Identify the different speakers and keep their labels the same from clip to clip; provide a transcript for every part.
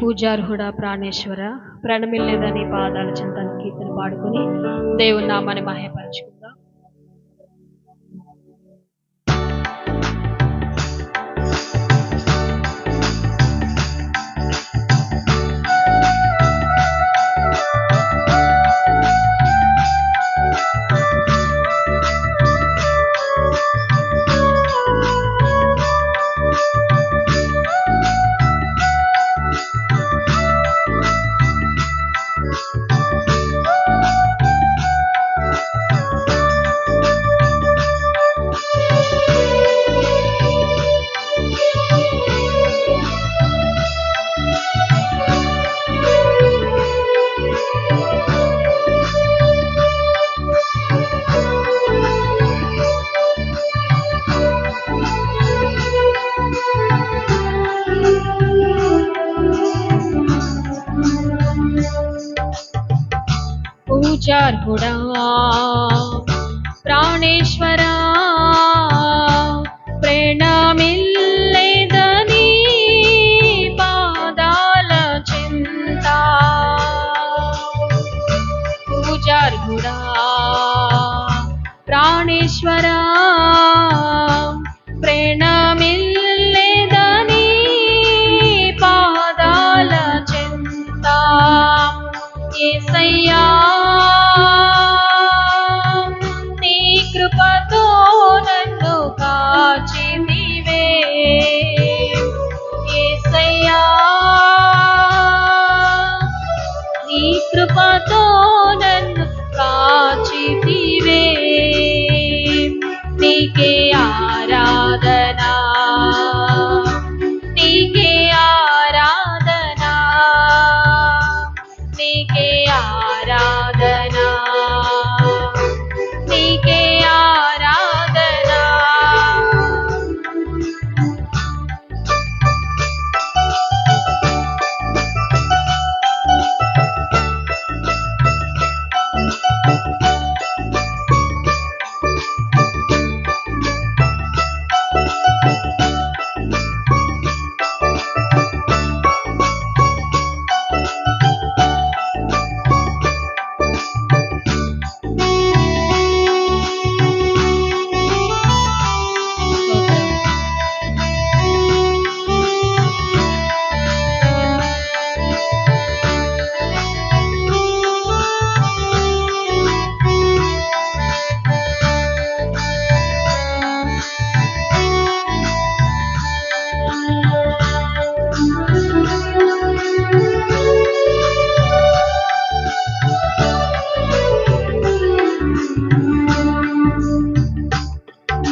Speaker 1: పూజార్హుడ ప్రాణేశ్వర ప్రణమిల్లేదని పాదాల చింతన కీర్తన పాడుకుని దేవుని నామాన్ని మహేపరచుకుందాం అర్హుడా ప్రాణేశ్వరా ప్రణమిల్లేదని పాదాల చింత. పూజార్హుడా ప్రాణేశ్వరా ప్రణమిల్లేదని పాదాల చింత. ఏసయ్యా কে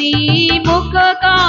Speaker 1: నీ ముఖ కా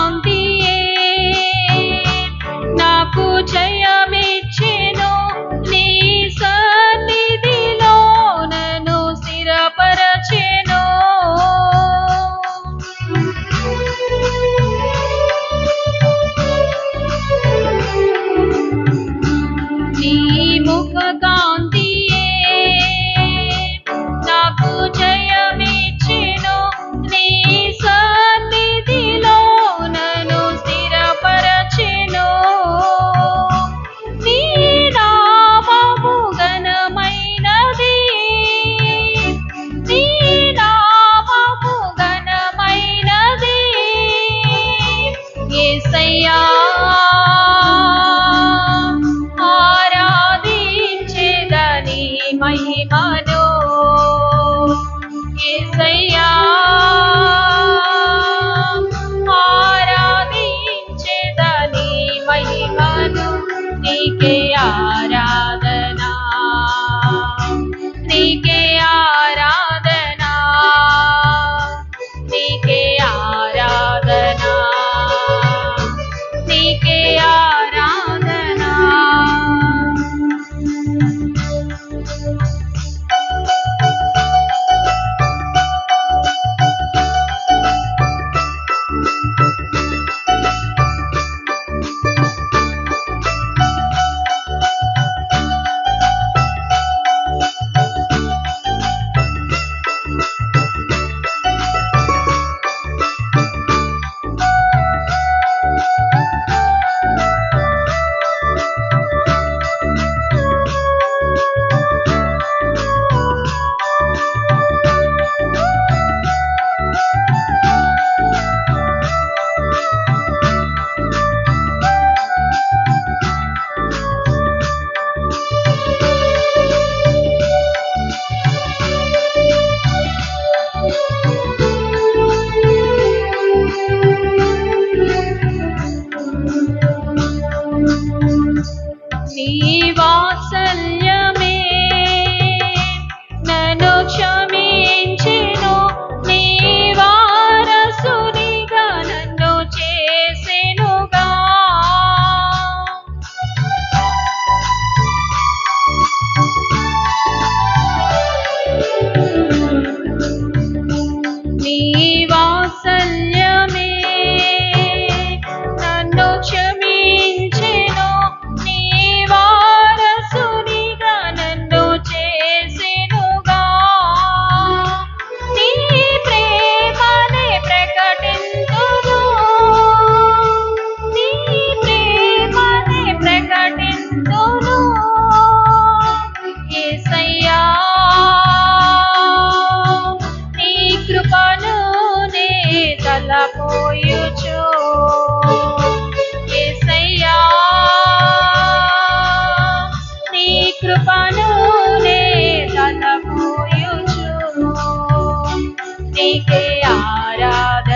Speaker 1: ആരാധ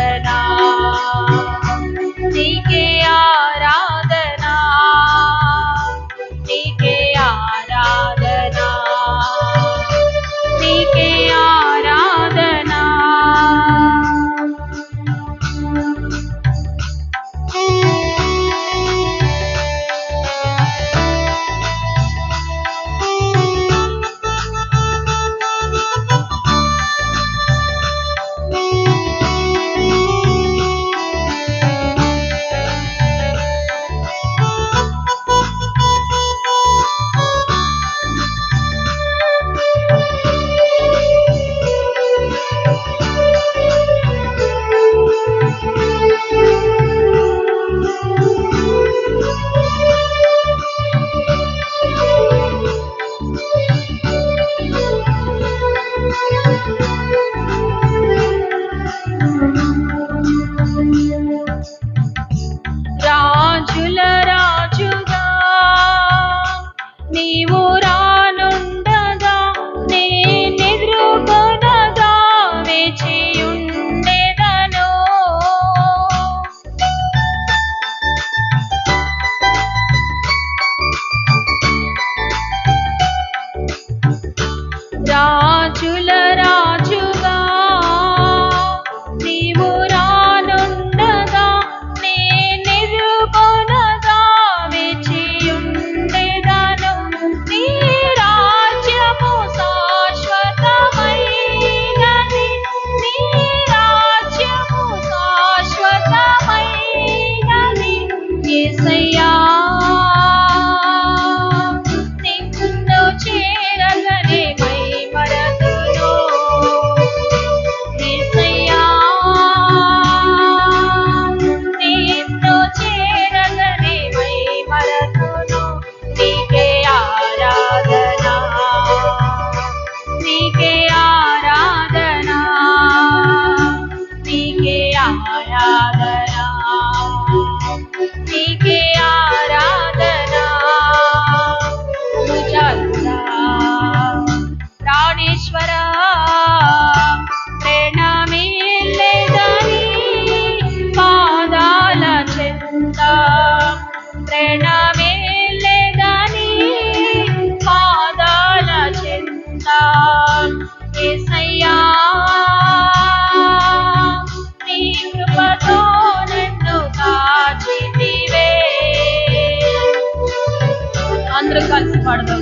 Speaker 1: అందరూ కలిసి పాడదాం.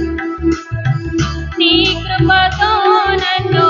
Speaker 1: నీ కృపతో నన్ను